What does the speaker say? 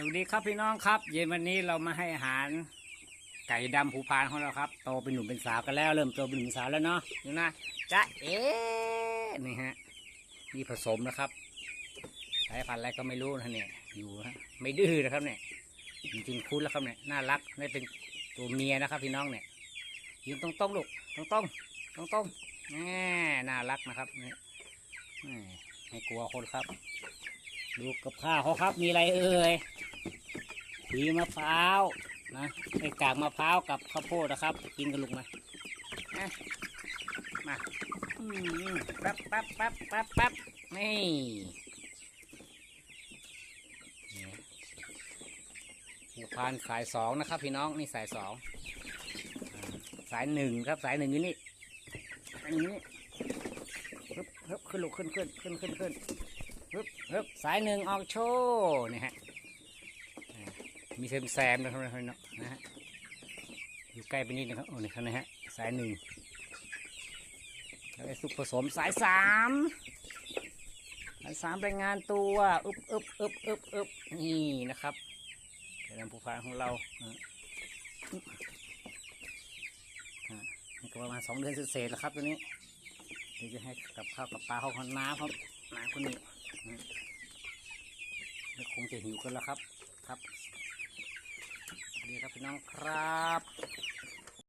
สวัสดีครับพี่น้องครับ เย็นวันนี้เรามาให้อาหาร ไก่ดำผูพานของเราครับโตเป็นหนุ่มเป็นสาวกันแล้ว เริ่มโตเป็นหนุ่มสาวแล้วเนาะดูนะจ๊ะเอ๊ะนี่ฮะนี่ผสมนะครับสายพันธุ์อะไรก็ไม่รู้นะเนี่ยอยู่ฮะไม่ดื้อนะครับเนี่ยจริงๆคุ้นแล้วครับเนี่ยน่ารักนี่เป็นตัวเมียนะครับ พี่น้องเนี่ยยืนตรงๆลูกตรงๆตรงๆแน่น่ารักนะครับนี่ไม่กลัวคนครับ ดูกับข้าวเขาครับมีอะไรเอ่ยขุยมะพร้าวนะไอ้กากมะพร้าวกับข้าวโพดนะครับ กินกันลูกมานะมาอืมแป๊บแป๊บแป๊บแป๊บแป๊บนี่นี่ผูพันสายสองนะครับ พี่น้องนี่สายสองสายหนึ่งครับ สายหนึ่งอยู่นี่สายหนึ่งนี่ฮึบฮึบขึ้นลูกขึ้นขึ้นขึ้นขึ้นขึ้น ฮึบฮึบสายหนึ่งออกโชว์นี่ฮะมีแซมแซมนะครับเนาะนะฮะอยู่ใกล้ไปนิดนะครับโอ้นี่ครับนะฮะสายหนึ่งแล้วไอ้สุกผสมสายสามสายสามรายงานตัวอึบอึบอึบอึบอึบนี่นะครับเกระดำผู้พานของเรานี่ก็ประมาณสองเดือนเศษแล้วครับตัวนี้เดี๋ยวจะให้กับข้าวกับปลาเขาคนน้ำครับน้าคนนี้ คงจะหิวกันแล้วครับ ครับสวัสดีครับพี่น้องครับ